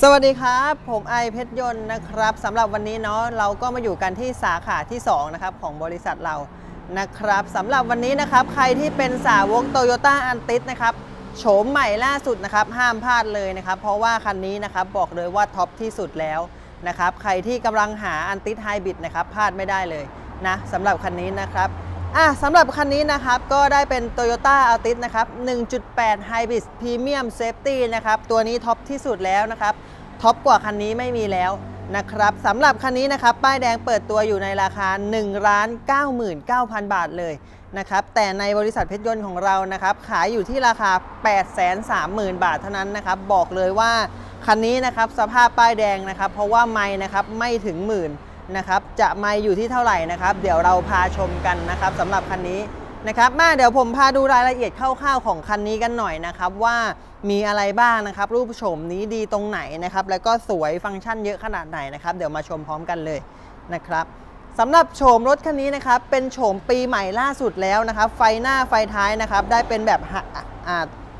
สวัสดีครับ ผมไอเพชรยนต์นะครับสำหรับวันนี้เนาะเราก็มาอยู่กันที่สาขาที่ 2 นะครับ ของบริษัทเรานะครับสำหรับวันนี้นะครับ ใครที่เป็นสาวกโตโยต้าอันติสนะครับโฉมใหม่ล่าสุดนะครับ ห้ามพลาดเลยนะครับ เพราะว่าคันนี้นะครับบอกเลยว่าท็อปที่สุดแล้วนะครับ ใครที่กำลังหาอันติสไฮบริดนะครับพลาดไม่ได้เลยนะสำหรับคันนี้นะครับ อะสำหรับคันนี้นะครับ ก็ได้เป็น Toyota Altis นะครับ 1.8 Hybrid Premium Safety นะครับ ตัวนี้ท็อปที่สุดแล้วนะครับ ท็อปกว่าคันนี้ไม่มีแล้วนะครับสำหรับคันนี้นะครับ ป้ายแดงเปิดตัวอยู่ในราคา 1 99,000 บาทเลยนะครับ แต่ในบริษัทเพชรยนต์ของเรานะครับ ขายอยู่ที่ราคา 830,000 บาทเท่านั้นนะครับ บอกเลยว่าคันนี้นะครับสภาพป้ายแดงนะครับ เพราะว่าไม่นะครับไม่ถึงหมื่น นะครับจะมาอยู่ที่เท่าไหร่นะครับ เดี๋ยวเราพาชมกันนะครับสำหรับคันนี้นะครับมาเดี๋ยวผมพาดูรายละเอียดคร่าวๆของคันนี้กันหน่อยนะครับ ว่ามีอะไรบ้างนะครับ รูปโฉมนี้ดีตรงไหนนะครับ แล้วก็สวยฟังก์ชันเยอะขนาดไหนนะครับ เดี๋ยวมาชมพร้อมกันเลยนะครับสำหรับโฉมรถคันนี้นะครับ เป็นโฉมปีใหม่ล่าสุดแล้วนะครับ ไฟหน้าไฟท้ายนะครับ ได้เป็นแบบ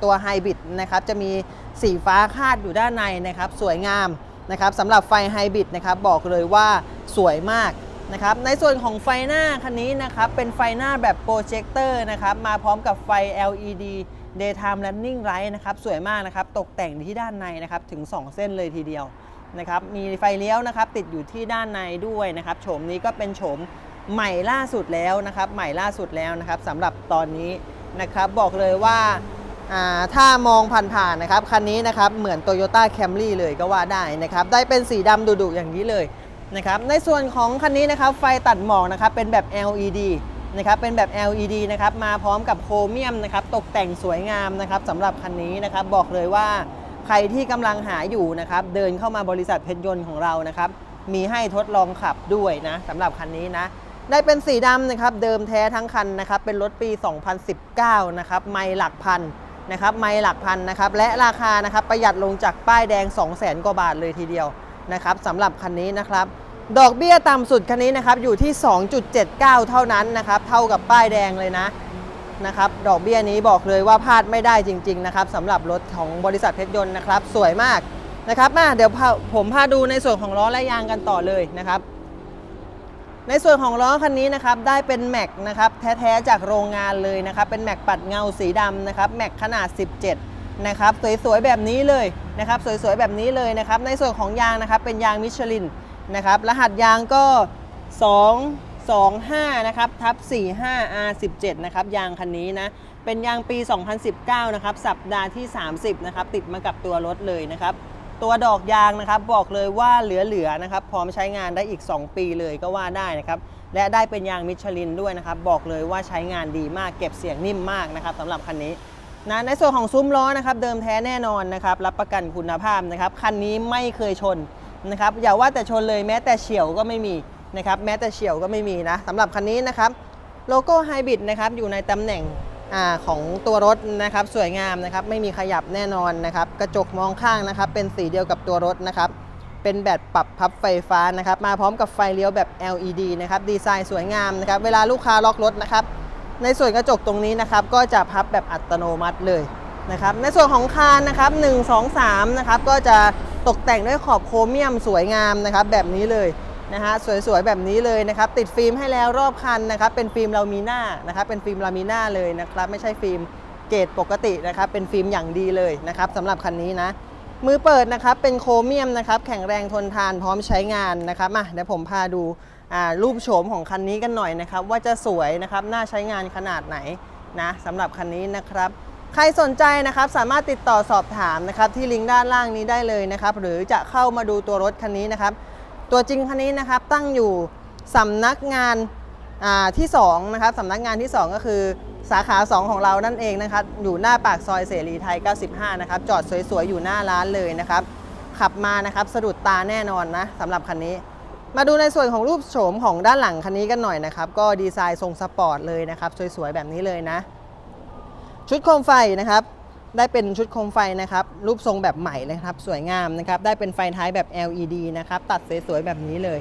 ตัวไฮบริดนะครับ จะมีสีฟ้าคาดอยู่ด้านในนะครับ สวยงาม นะครับสำหรับไฟไฮบริดนะครับบอกเลยว่าสวยมากนะครับในส่วนของไฟหน้าคันนี้นะครับเป็นไฟหน้าแบบโปรเจคเตอร์นะครับมาพร้อมกับไฟ LED daytime running light นะครับสวยมากนะครับตกแต่งที่ด้านในนะครับถึง 2 เส้นเลยทีเดียวนะครับมีไฟเลี้ยวนะครับติดอยู่ที่ด้านในด้วยนะครับโฉมนี้ก็เป็นโฉมใหม่ล่าสุดแล้วนะครับใหม่ล่าสุดแล้วนะครับสำหรับตอนนี้นะครับบอกเลยว่าอ่า ถ้ามองผ่านๆนะครับคันนี้นะครับเหมือน Toyota Camry เลยก็ว่าได้นะครับได้เป็นสีดำดุๆอย่างนี้เลยนะครับในส่วนของคันนี้นะครับไฟตัดหมอกนะครับเป็นแบบ LED นะครับเป็นแบบ LED นะครับมาพร้อมกับโครเมียมนะครับตกแต่งสวยงามนะครับสำหรับคันนี้นะครับบอกเลยว่าใครที่กำลังหาอยู่นะครับเดินเข้ามาบริษัทเพชรยนต์ของเรานะครับมีให้ทดลองขับด้วยนะสำหรับคันนี้นะได้เป็นสีดำนะครับเดิมแท้ทั้งคันนะครับเป็นรถปี 2019 นะครับไม่หลักพัน นะครับไม่หลักพันนะครับและราคานะครับประหยัดลงจากป้ายแดง 2 0 0 0 0 0 กว่าบาทเลยทีเดียวนะครับสำหรับคันนี้นะครับดอกเบี้ยต่ำสุดคันนี้นะครับอยู่ที่ 2.79 เท่านั้นนะครับเท่ากับป้ายแดงเลยนะนะครับดอกเบี้ยนี้บอกเลยว่าพลาดไม่ได้จริงๆนะครับสำหรับรถของบริษัทเพชรยนต์นะครับสวยมากนะครับมาเดี๋ยวผมพาดูในส่วนของล้อและยางกันต่อเลยนะครับ ในส่วนของล้อคันนี้นะครับได้เป็นแม็กนะครับแท้ๆจากโรงงานเลยนะครับเป็นแม็กปัดเงาสีดำนะครับแม็กขนาด 17 นะครับสวยๆแบบนี้เลยนะครับสวยๆแบบนี้เลยนะครับในส่วนของยางนะครับเป็นยางมิชลินนะครับรหัสยางก็ 2 2 5นะครับทับ 45 R17 นะครับยางคันนี้นะเป็นยางปี 2019 นะครับสัปดาห์ที่ 30 นะครับติดมากับตัวรถเลยนะครับ ตัวดอกยางนะครับบอกเลยว่าเหลือๆนะครับพร้อมใช้งานได้อีก 2 ปีเลยก็ว่าได้นะครับและได้เป็นยางมิชลินด้วยนะครับบอกเลยว่าใช้งานดีมากเก็บเสียงนิ่มมากนะครับสำหรับคันนี้นะในส่วนของซุ้มล้อนะครับเดิมแท้แน่นอนนะครับรับประกันคุณภาพนะครับคันนี้ไม่เคยชนนะครับอย่าว่าแต่ชนเลยแม้แต่เฉียวก็ไม่มีนะครับแม้แต่เฉียวก็ไม่มีนะสำหรับคันนี้นะครับโลโก้ไฮบริดนะครับอยู่ในตำแหน่ง ของตัวรถนะครับสวยงามนะครับไม่มีขยับแน่นอนนะครับกระจกมองข้างนะครับเป็นสีเดียวกับตัวรถนะครับเป็นแบบปรับพับไฟฟ้านะครับมาพร้อมกับไฟเลี้ยวแบบ LED นะครับดีไซน์สวยงามนะครับเวลาลูกค้าล็อกรถนะครับในส่วนกระจกตรงนี้นะครับก็จะพับแบบอัตโนมัติเลยนะครับในส่วนของคานนะครับ1 2 3นะครับก็จะตกแต่งด้วยขอบโครเมียมสวยงามนะครับแบบนี้เลย นะฮะสวยๆแบบนี้เลยนะครับติดฟิล์มให้แล้วรอบคันนะครับเป็นฟิล์มลามิน่านะครับเป็นฟิล์มลามิน่าเลยนะครับไม่ใช่ฟิล์มเกรดปกตินะครับเป็นฟิล์มอย่างดีเลยนะครับสำหรับคันนี้นะมือเปิดนะครับเป็นโครเมียมนะครับแข็งแรงทนทานพร้อมใช้งานนะครับมาเดี๋ยวผมพาดูรูปโฉมของคันนี้กันหน่อยนะครับว่าจะสวยนะครับน่าใช้งานขนาดไหนนะสำหรับคันนี้นะครับใครสนใจนะครับสามารถติดต่อสอบถามนะครับที่ลิงก์ด้านล่างนี้ได้เลยนะครับหรือจะเข้ามาดูตัวรถคันนี้นะครับ ตัวจริงคันนี้นะครับตั้งอยู่สำนักงานาที่2นะครับสำนักงานที่ 2 ก็คือสาขา 2 ของเรานั่นเองนะครับอยู่หน้าปากซอยเสรีไทย 95 นะครับ จอดสวยๆ อยู่หน้าร้านเลยนะครับ ขับมานะครับสะดุดตาแน่นอนนะสำหรับคันนี้ มาดูในส่วนของรูปโฉมของด้านหลังคันนี้กันหน่อยนะครับ ก็ดีไซน์ทรงสปอร์ตเลยนะครับ สวยๆ แบบนี้เลยนะ ชุดโคมไฟนะครับ ได้เป็นชุดโคมไฟนะครับ รูปทรงแบบใหม่เลยครับ สวยงามนะครับ ได้เป็นไฟท้ายแบบ LED นะครับ ตัดสวยๆแบบนี้เลย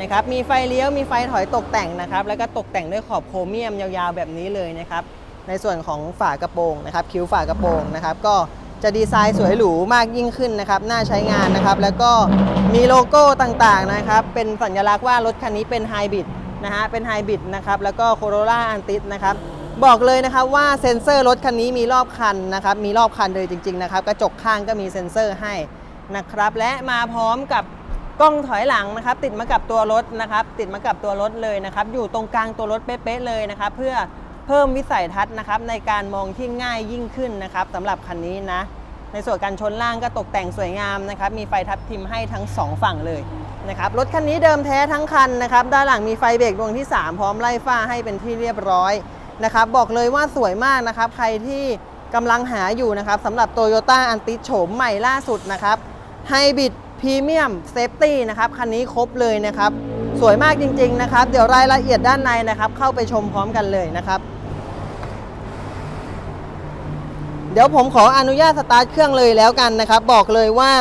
นะครับ มีไฟเลี้ยว มีไฟถอยตกแต่งนะครับ แล้วก็ตกแต่งด้วยขอบโครเมียมยาวๆแบบนี้เลยนะครับ ในส่วนของฝากระโปรงนะครับ คิ้วฝากระโปรงนะครับ ก็จะดีไซน์สวยหรูมากยิ่งขึ้นนะครับ น่าใช้งานนะครับ แล้วก็มีโลโก้ต่างๆนะครับ เป็นสัญลักษณ์ว่ารถคันนี้เป็นไฮบริดนะฮะ เป็นไฮบริดนะครับ แล้วก็โคโรล่าอันติสนะครับ บอกเลยนะครับว่าเซ็นเซอร์รถคันนี้มีรอบคันนะครับมีรอบคันเลยจริงๆนะครับกระจกข้างก็มีเซ็นเซอร์ให้นะครับและมาพร้อมกับกล้องถอยหลังนะครับ ติดมากับตัวรถนะครับ ติดมากับตัวรถเลยนะครับ อยู่ตรงกลางตัวรถเป๊ะๆเลยนะครับ เพื่อเพิ่มวิสัยทัศน์นะครับ ในการมองที่ง่ายยิ่งขึ้นนะครับสำหรับคันนี้นะ ในส่วนการชนล่างก็ตกแต่งสวยงามนะครับ มีไฟทับทิมให้ทั้ง 2 ฝั่งเลยนะครับรถคันนี้เดิมแท้ทั้งคันนะครับ ด้านหลังมีไฟเบรกดวงที่ 3 พร้อมไล่ฟ้าให้เป็นที่เรียบร้อย นะครับบอกเลยว่าสวยมากนะครับ ใครที่กำลังหาอยู่นะครับสำหรับ Toyota a n t i โฉมใหม่ล่าสุดนะครับไฮบิดพรีเมียมเซฟตี้นะครับคันนี้ครบเลยนะครับ สวยมากจริง ๆ นะครับ เดี๋ยวรายละเอียดด้านในนะครับ เข้าไปชมพร้อมกันเลยนะครับ เดี๋ยวผมขออนุญาตสตาร์ทเครื่องเลยแล้วกันนะครับ บอกเลยว่า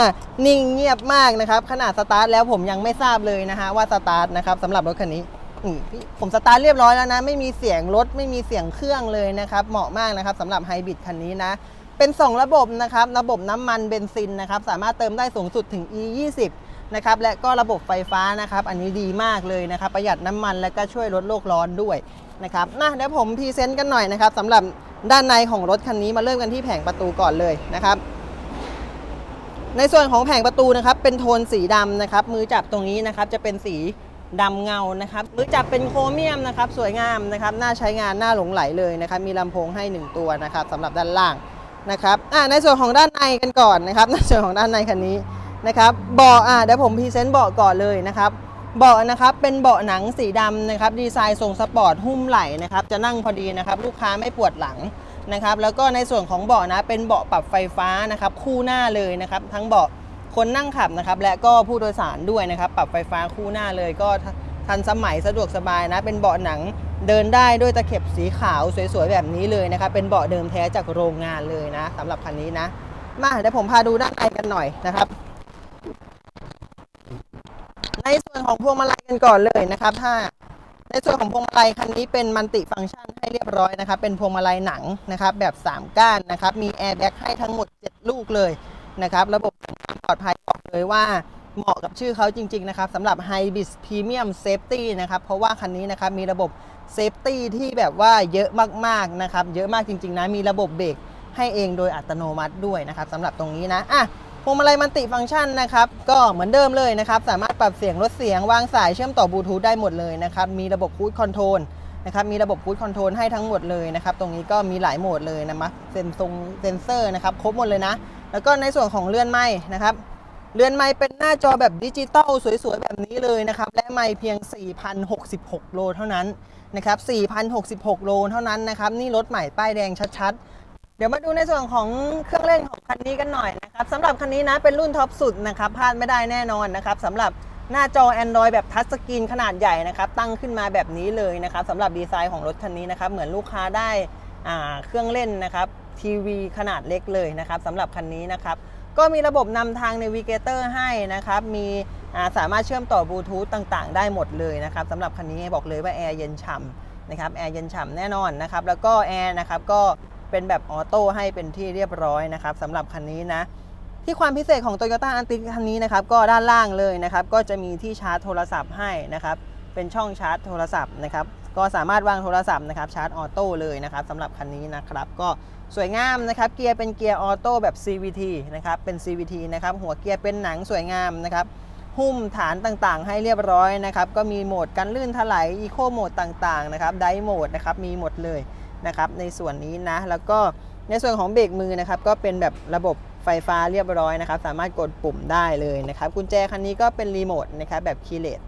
นิ่งเงียบมากนะครับ ขนาดสตาร์ทแล้วผมยังไม่ทราบเลยนะฮะว่าสตาร์ทนะครับสำหรับรถคันนี้ นี่พี่ผมสตาร์ทเรียบร้อยแล้วนะ ไม่มีเสียงรถไม่มีเสียงเครื่องเลยนะครับเหมาะมากนะครับสำหรับไฮบริดคันนี้นะ เป็น 2 ระบบนะครับ ระบบน้ำมันเบนซินนะครับ สามารถเติมได้สูงสุดถึง e 2 0นะครับและก็ระบบไฟฟ้านะครับ อันนี้ดีมากเลยนะครับ ประหยัดน้ำมันและก็ช่วยลดโลกร้อนด้วยนะครับนะเดี๋ยวผมพรีเซนต์กันหน่อยนะครับสำหรับด้านในของรถคันนี้มาเริ่มกันที่แผงประตูก่อนเลยนะครับในส่วนของแผงประตูนะครับเป็นโทนสีดำนะครับมือจับตรงนี้นะครับจะเป็นสี ดำเงานะครับมือจับเป็นโครเมียมนะครับสวยงามนะครับน่าใช้งานน่าหลงไหลเลยนะครับมีลำโพงให้ 1 ตัวนะครับสำหรับด้านล่างนะครับในส่วนของด้านในกันก่อนนะครับในส่วนของด้านในคันนี้นะครับเบาะอ่าเดี๋ยวผมพรีเซนต์เบาะก่อนเลยนะครับเบาะนะครับเป็นเบาะหนังสีดำนะครับดีไซน์ทรงสปอร์ตหุ้มไหล่นะครับจะนั่งพอดีนะครับลูกค้าไม่ปวดหลังนะครับแล้วก็ในส่วนของเบาะนะเป็นเบาะปรับไฟฟ้านะครับคู่หน้าเลยนะครับทั้งเบาะ คนนั่งขับนะครับ และก็ผู้โดยสารด้วยนะครับ ปรับไฟฟ้าคู่หน้าเลยก็ทันสมัยสะดวกสบายนะ เป็นเบาะหนังเดินได้ด้วยตะเข็บสีขาวสวยๆแบบนี้เลยนะครับ เป็นเบาะเดิมแท้จากโรงงานเลยนะสำหรับคันนี้นะ มาเดี๋ยวผมพาดูด้านในกันหน่อยนะครับ ในส่วนของพวงมาลัยกันก่อนเลยนะครับถ้าในส่วนของพวงมาลัยคันนี้เป็นมัลติฟังก์ชันให้เรียบร้อยนะครับ เป็นพวงมาลัยหนังนะครับ แบบ 3 ก้านนะครับ มีแอร์แบ็กให้ทั้งหมด 7 ลูกเลย นะครับ ระบบความปลอดภัยบอกเลยว่าเหมาะกับชื่อเขาจริง ๆ นะครับสำหรับ h y b r i d Premium Safety นะครับ เพราะว่าคันนี้นะครับ มีระบบเซฟตี้ที่แบบว่าเยอะมากๆนะครับ เยอะมากจริง ๆ นะ มีระบบเบรกให้เองโดยอัตโนมัติด้วยนะครับสำหรับตรงนี้นะอะพวงมาลัยมันติฟังก์ชันนะครับ ก็เหมือนเดิมเลยนะครับ สามารถปรับเสียงลดเสียงวางสายเชื่อมต่อบลูทูธได้หมดเลยนะครับ มีระบบคูดคอนโทรลนะครับ มีระบบคูดคอนโทรลให้ทั้งหมดเลยนะครับ ตรงนี้ก็มีหลายโหมดเลยนะมะเซนทรงเซนเซอร์นะครับ ครบหมดเลยนะ แล้วก็ในส่วนของเลื่อนไม้นะครับ เลื่อนไม้เป็นหน้าจอแบบดิจิตอลสวยๆ แบบนี้เลยนะครับ และไม้เพียง 4,066 โลเท่านั้นนะครับ 4,066 โลเท่านั้นนะครับ นี่รถใหม่ป้ายแดงชัดๆ เดี๋ยวมาดูในส่วนของเครื่องเล่นของคันนี้กันหน่อยนะครับสำหรับคันนี้นะเป็นรุ่นท็อปสุดนะครับพลาดไม่ได้แน่นอนนะครับสำหรับหน้าจอ Android แบบทัชสกรีนขนาดใหญ่นะครับ ตั้งขึ้นมาแบบนี้เลยนะครับสำหรับดีไซน์ของรถคันนี้นะครับ เหมือนลูกค้าได้เครื่องเล่นนะครับ ทีวีขนาดเล็กเลยนะครับสำหรับคันนี้นะครับ ก็มีระบบนำทาง Navigator ให้นะครับ มีสามารถเชื่อมต่อบลูทูธต่างๆ ได้หมดเลยนะครับสำหรับคันนี้บอกเลยว่าแอร์เย็นฉ่ำนะครับแอร์เย็นฉ่ำแน่นอนนะครับ แล้วก็แอร์นะครับก็เป็นแบบออโต้ให้เป็นที่เรียบร้อยนะครับสำหรับคันนี้นะที่ความพิเศษของ Toyota a n t i คันนี้นะครับก็ด้านล่างเลยนะครับ ก็จะมีที่ชาร์จโทรศัพท์ให้นะครับ เป็นช่องชาร์จโทรศัพท์นะครับ ก็สามารถวางโทรศัพท์นะครับชาร์จออโต้เลยนะครับสำหรับคันนี้นะครับ ก็ สวยงามนะครับ เกียร์เป็นเกียร์ออโต้แบบ CVT นะครับ เป็น CVT นะครับ หัวเกียร์เป็นหนังสวยงามนะครับ หุ้มฐานต่างๆ ให้เรียบร้อยนะครับ ก็มีโหมดกันลื่นถลายอีโคโหมดต่างๆ นะครับ ไดโหมดนะครับ มีหมดเลยนะครับ ในส่วนนี้นะ แล้วก็ในส่วนของเบรกมือนะครับ ก็เป็นแบบระบบไฟฟ้าเรียบร้อยนะครับ สามารถกดปุ่มได้เลยนะครับ กุญแจคันนี้ก็เป็นรีโมทนะครับแบบคีเลส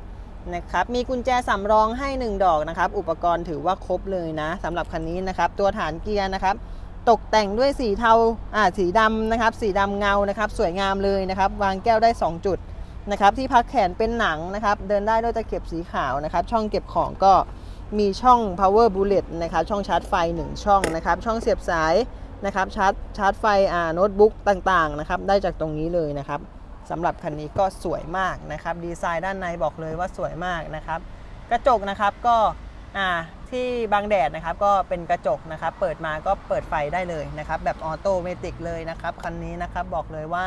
นะครับ มีกุญแจสำรองให้ 1 ดอกนะครับ อุปกรณ์ถือว่าครบเลยนะสำหรับคันนี้นะครับ ตัวฐานเกียร์นะครับ ตกแต่งด้วยสีเทาอ่าสีดำนะครับ สีดำเงานะครับ สวยงามเลยนะครับ วางแก้วได้ 2 จุดนะครับ ที่พักแขนเป็นหนังนะครับ เดินได้ด้วยตะเข็บสีขาวนะครับ ช่องเก็บของก็มีช่อง power bullet นะครับ ช่องชาร์จไฟ 1 ช่องนะครับ ช่องเสียบสายนะครับ ชาร์จชาร์จไฟอ่าโน้ตบุ๊กต่างๆนะครับ ได้จากตรงนี้เลยนะครับสำหรับคันนี้ก็สวยมากนะครับ ดีไซน์ด้านในบอกเลยว่าสวยมากนะครับ กระจกนะครับก็ อ่าที่บางแดดนะครับก็เป็นกระจกนะครับเปิดมาก็เปิดไฟได้เลยนะครับ แบบออโตเมติกเลยนะครับคันนี้นะครับบอกเลยว่า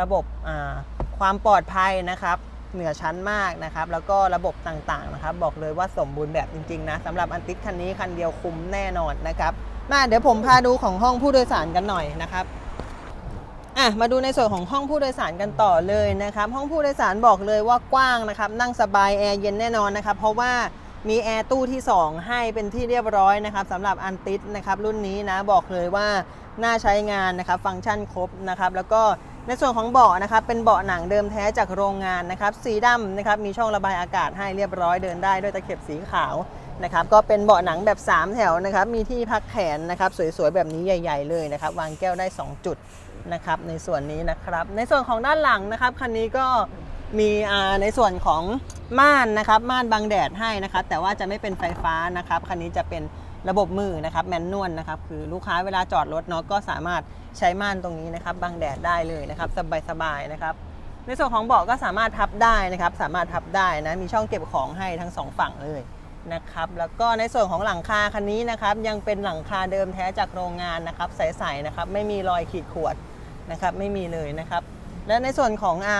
ระบบอ่าความปลอดภัยนะครับเหนือชั้นมากนะครับ แล้วก็ระบบต่างๆนะครับ บอกเลยว่าสมบูรณ์แบบจริงๆนะสำหรับอันติสคันนี้คันเดียวคุ้มแน่นอนนะครับมาเดี๋ยวผมพาดูของห้องผู้โดยสารกันหน่อยนะครับอะมาดูในส่วนของห้องผู้โดยสารกันต่อเลยนะครับ ห้องผู้โดยสารบอกเลยว่ากว้างนะครับ นั่งสบายแอร์เย็นแน่นอนนะครับ เพราะว่า มีแอร์ตู้ที่ 2 ให้เป็นที่เรียบร้อยนะครับสำหรับอันติสนะครับรุ่นนี้นะบอกเลยว่าน่าใช้งานนะครับฟังก์ชันครบนะครับแล้วก็ในส่วนของเบาะนะครับเป็นเบาะหนังเดิมแท้จากโรงงานนะครับสีดำนะครับมีช่องระบายอากาศให้เรียบร้อยเดินได้ด้วยตะเข็บสีขาวนะครับก็เป็นเบาะหนังแบบ 3 แถวนะครับมีที่พักแขนนะครับสวยๆแบบนี้ใหญ่ ๆ เลยนะครับวางแก้วได้ 2 จุดนะครับในส่วนนี้นะครับในส่วนของด้านหลังนะครับคันนี้ก็ มีในส่วนของม่านนะครับม่านบังแดดให้นะครับแต่ว่าจะไม่เป็นไฟฟ้านะครับคันนี้จะเป็นระบบมือนะครับแมนนวลนะครับคือลูกค้าเวลาจอดรถเนาะก็สามารถใช้ม่านตรงนี้นะครับบังแดดได้เลยนะครับสบายๆนะครับในส่วนของเบาะก็สามารถพับได้นะครับ สามารถพับได้นะมีช่องเก็บของให้ทั้งสองฝั่งเลยนะครับแล้วก็ในส่วนของหลังคาคันนี้นะครับ ยังเป็นหลังคาเดิมแท้จากโรงงานนะครับใสๆนะครับ ไม่มีรอยขีดข่วนนะครับ ไม่มีเลยนะครับ และในส่วนของอา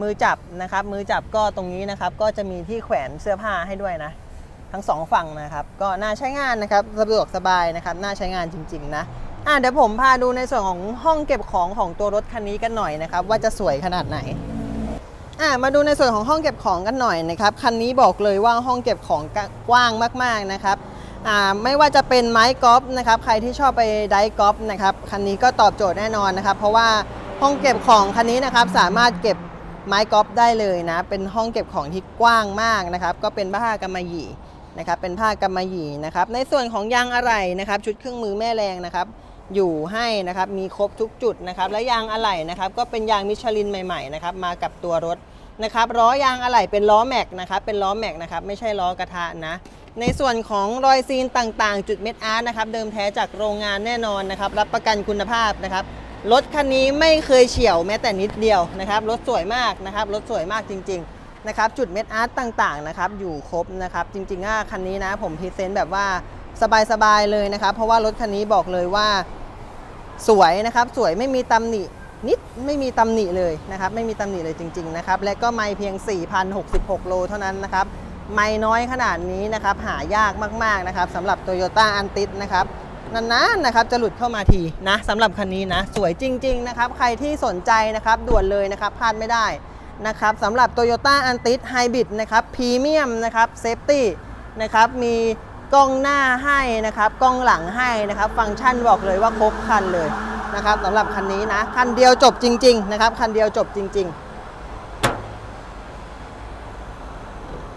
มือจับนะครับ มือจับก็ตรงนี้นะครับ ก็จะมีที่แขวนเสื้อผ้าให้ด้วยนะ ทั้งสองฝั่งนะครับ ก็น่าใช้งานนะครับสะดวกสบายนะครับ น่าใช้งานจริง ๆ นะอะเดี๋ยวผมพาดูในส่วนของห้องเก็บของของตัวรถคันนี้กันหน่อยนะครับ ว่าจะสวยขนาดไหนอะมาดูในส่วนของห้องเก็บของกันหน่อยนะครับคันนี้บอกเลยว่าห้องเก็บของกว้างมากๆนะครับอ่าไม่ว่าจะเป็นไม้กอล์ฟนะครับ ใครที่ชอบไปไดกอล์ฟนะครับคันนี้ก็ตอบโจทย์แน่นอนนะครับ เพราะว่าห้องเก็บของคันนี้นะครับสามารถเก็บ ไม้กอล์ฟได้เลยนะ เป็นห้องเก็บของที่กว้างมากนะครับ ก็เป็นผ้ากำมะหยี่นะครับ เป็นผ้ากำมะหยี่นะครับ ในส่วนของยางอะไหล่นะครับ ชุดเครื่องมือแม่แรงนะครับ อยู่ให้นะครับ มีครบทุกจุดนะครับ และยางอะไหล่นะครับ ก็เป็นยางมิชลินใหม่ๆนะครับ มากับตัวรถนะครับ ล้อยางอะไหล่เป็นล้อแม็กนะครับ เป็นล้อแม็กนะครับ ไม่ใช่ล้อกระทะนะ ในส่วนของรอยซีนต่างๆ จุดเม็ดอาร์ตนะครับ เดิมแท้จากโรงงานแน่นอนนะครับ รับประกันคุณภาพนะครับ รถคันนี้ไม่เคยเฉี่ยวแม้แต่นิดเดียวนะครับ รถสวยมากนะครับ รถสวยมากจริง ๆ นะครับ จุดเม็ดอาร์ตต่างๆนะครับ อยู่ครบนะครับ จริงๆอะคันนี้นะ ผมพรีเซนต์แบบว่าสบายๆเลยนะครับ เพราะว่ารถคันนี้บอกเลยว่าสวยนะครับ สวยไม่มีตำหนินิดไม่มีตำหนิเลยนะครับ ไม่มีตำหนิเลยจริง ๆ นะครับ และก็ไม่เพียง 4,066 โลเท่านั้นนะครับ ไม่น้อยขนาดนี้นะครับ หายากมากๆนะครับสำหรับ Toyota a n t i s นะครับ นานๆนะครับจะหลุดเข้ามาทีนะสำหรับคันนี้นะ สวยจริง ๆ นะครับ ใครที่สนใจนะครับด่วนเลยนะครับพลาดไม่ได้นะครับสำหรับ Toyota a n t i s Hybrid นะครับพรีเมียมนะครับเซฟตี้นะครับมีกล้องหน้าให้นะครับกล้องหลังให้นะครับ ฟังก์ชันบอกเลยว่าครบคันเลยนะครับสำหรับคันนี้นะ คันเดียวจบจริง ๆ นะครับ คันเดียวจบจริง ๆ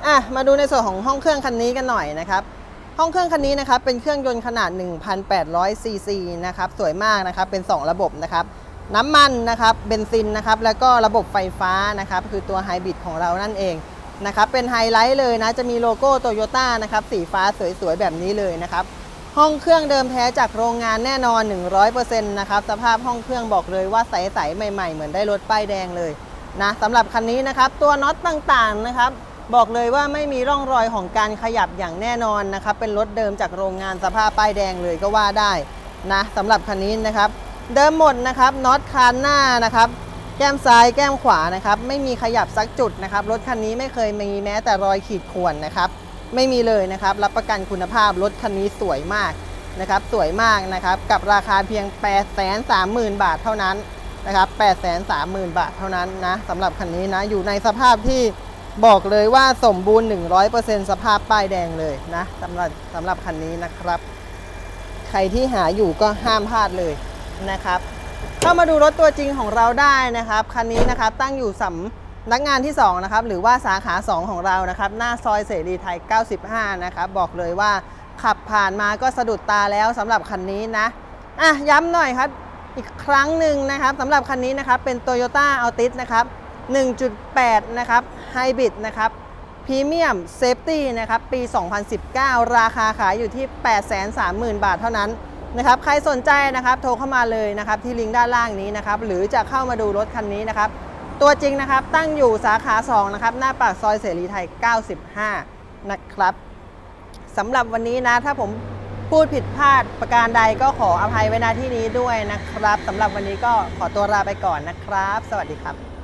อะ มาดูในส่วนของห้องเครื่องคันนี้กันหน่อยนะครับ ห้องเครื่องคันนี้นะครับเป็นเครื่องยนต์ขนาด 1,800 ซีซีนะครับสวยมากนะครับเป็น 2 ระบบนะครับน้ำมันนะครับเบนซินนะครับแล้วก็ระบบไฟฟ้านะครับคือตัวไฮบริดของเรานั่นเองนะครับเป็นไฮไลท์เลยนะจะมีโลโก้โตโยต้านะครับสีฟ้าสวยๆ แบบนี้เลยนะครับห้องเครื่องเดิมแท้จากโรงงานแน่นอน 100%นะครับสภาพห้องเครื่องบอกเลยว่าใสๆใหม่ๆ เหมือนได้รถป้ายแดงเลยนะสำหรับคันนี้นะครับตัวน็อตต่างๆนะครับ บอกเลยว่าไม่มีร่องรอยของการขยับอย่างแน่นอนนะครับเป็นรถเดิมจากโรงงานสภาพป้ายแดงเลยก็ว่าได้นะสำหรับคันนี้นะครับ เดิมหมดนะครับน็อตคานหน้านะครับ แก้มซ้ายแก้มขวานะครับไม่มีขยับสักจุดนะครับรถคันนี้ไม่เคยมีแม้แต่รอยขีดข่วนนะครับ ไม่มีเลยนะครับ รับประกันคุณภาพรถคันนี้สวยมากนะครับ สวยมากนะครับกับราคาเพียง 830,000 บาทเท่านั้นนะครับ 830,000 บาทเท่านั้นนะสำหรับคันนี้นะอยู่ในสภาพที่ บอกเลยว่าสมบูรณ์ 100%สภาพป้ายแดงเลยนะสำหรับสำหรับคันนี้นะครับ ใครที่หาอยู่ก็ห้ามพลาดเลยนะครับ เข้ามาดูรถตัวจริงของเราได้นะครับ คันนี้นะครับตั้งอยู่สำนักงานที่2นะครับหรือว่าสาขา 2 ของเรานะครับ หน้าซอยเสรีไทย 95 นะครับบอกเลยว่าขับผ่านมาก็สะดุดตาแล้วสำหรับคันนี้นะอะย้ำหน่อยครับอีกครั้งหนึ่งนะครับสำหรับคันนี้นะครับเป็น Toyota Altis นะครับ 1.8 นะครับไฮบริดนะครับพรีเมียมเซฟตี้นะครับปี 2019 ราคาขายอยู่ที่ 830,000 บาทเท่านั้นนะครับใครสนใจนะครับโทรเข้ามาเลยนะครับที่ลิงก์ด้านล่างนี้นะครับหรือจะเข้ามาดูรถคันนี้นะครับตัวจริงนะครับตั้งอยู่สาขา2นะครับหน้าปากซอยเสรีไทย 95 นะครับสำหรับวันนี้นะถ้าผมพูดผิดพลาดประการใดก็ขออภัยไว้ณที่นี้ด้วยนะครับสำหรับวันนี้ก็ขอตัวลาไปก่อนนะครับ สวัสดีครับ